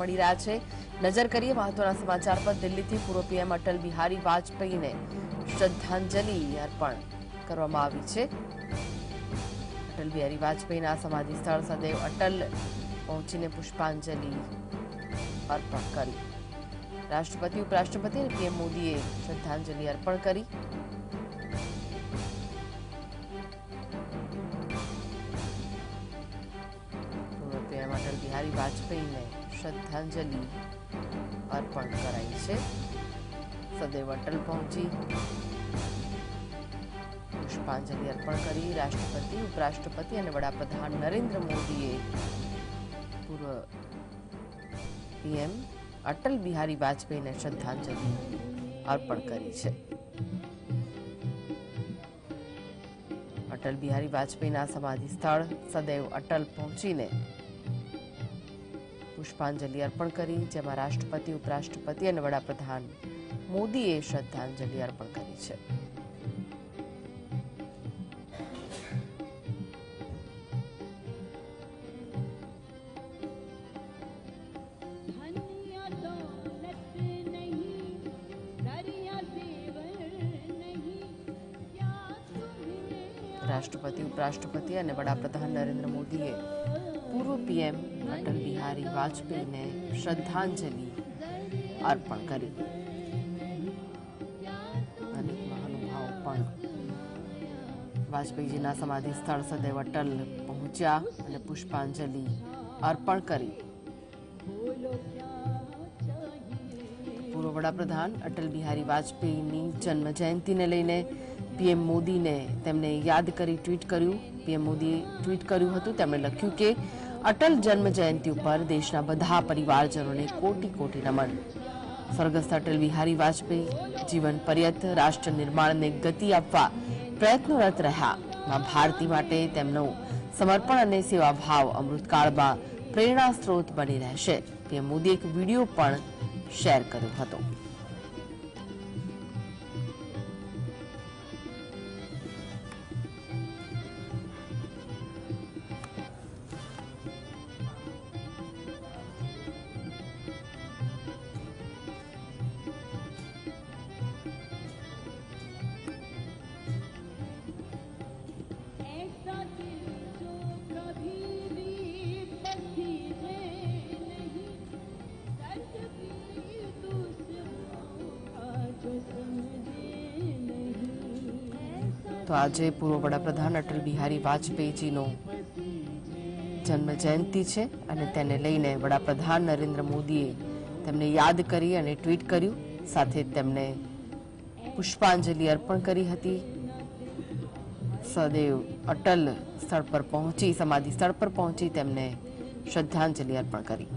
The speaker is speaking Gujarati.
મળી રહ્યા છે. નજર કરીએ મહત્વના સમાચાર પર દિલ્હીથી પૂર્વ પીએમ અટલ બિહારી વાજપેયીને શ્રદ્ધાંજલિ અર્પણ કરવામાં આવી છે. અટલ બિહારી વાજપેયીના સમાધિ સ્થળ સદૈવ અટલ પહોંચીને પુષ્પાંજલિ અર્પણ કરી. રાષ્ટ્રપતિ, ઉપરાષ્ટ્રપતિ અને પીએમ મોદીએ શ્રદ્ધાંજલિ અર્પણ કરી. પૂર્વ પીએમ અટલ બિહારી વાજપેયીને શ્રદ્ધાંજલિ અર્પણ કરાઈ છે. સદૈવ અટલ પહોંચી. પુષ્પાંજલિ અર્પણ કરી રાષ્ટ્રપતિ, ઉપરાષ્ટ્રપતિ અને વડાપ્રધાન નરેન્દ્ર મોદીએ પૂર્વ પીએમ અટલ બિહારી વાજપેયીને શ્રદ્ધાંજલિ અર્પણ કરી છે. અટલ બિહારી વાજપેયીના સમાધિ સ્થળ સદૈવ અટલ પહોંચીને પુષ્પાંજલિ અર્પણ કરી જેમાં રાષ્ટ્રપતિ ઉપરાષ્ટ્રપતિ અને વડાપ્રધાન મોદીએ શ્રદ્ધાંજલિ અર્પણ કરી છે. રાષ્ટ્રપતિ ઉપરાષ્ટ્રપતિ અને વડાપ્રધાન નરેન્દ્ર મોદીએ પૂર્વ પીએમ અટલ બિહારી વાજપેયીને શ્રદ્ધાંજલિ અર્પણ કરી. મહાનુભાવો પણ વાજપેયીજીના સમાધિ સ્થળ સદૈવ અટલ પહોંચ્યા અને પુષ્પાંજલિ અર્પણ કરી. વડાપ્રધાન અટલ બિહારી વાજપેયીની જન્મ જયંતિને લઈને પીએમ મોદીને તેમને યાદ કરી ટ્વીટ કર્યું. પીએમ મોદીએ ટ્વીટ કર્યું હતું, તેમણે લખ્યું કે, અટલ જન્મ જયંતિ ઉપર દેશના બધા પરિવારજનોને કોટી કોટી નમન. સ્વર્ગસ્થ અટલ બિહારી વાજપેયી જીવન પર્યંત રાષ્ટ્ર નિર્માણને ગતિ આપવા પ્રયત્નરત રહ્યા. માં ભારતી માટે તેમનો સમર્પણ અને સેવાભાવ અમૃતકાળમાં પ્રેરણા સ્ત્રોત બની રહેશે. પીએમ મોદી એક વીડિયો પણ શેર કર્યો હતો. તો આજે પૂર્વ વડાપ્રધાન અટલ બિહારી વાજપેયીજીનો જન્મ જયંતિ છે અને તેને લઈને વડાપ્રધાન નરેન્દ્ર મોદીએ તેમને યાદ કરી અને ટ્વીટ કર્યું, સાથે તેમને પુષ્પાંજલિ અર્પણ કરી હતી. સદૈવ અટલ સ્થળ પર પહોંચી, સમાધિ સ્થળ પર પહોંચી તેમને શ્રદ્ધાંજલિ અર્પણ કરી.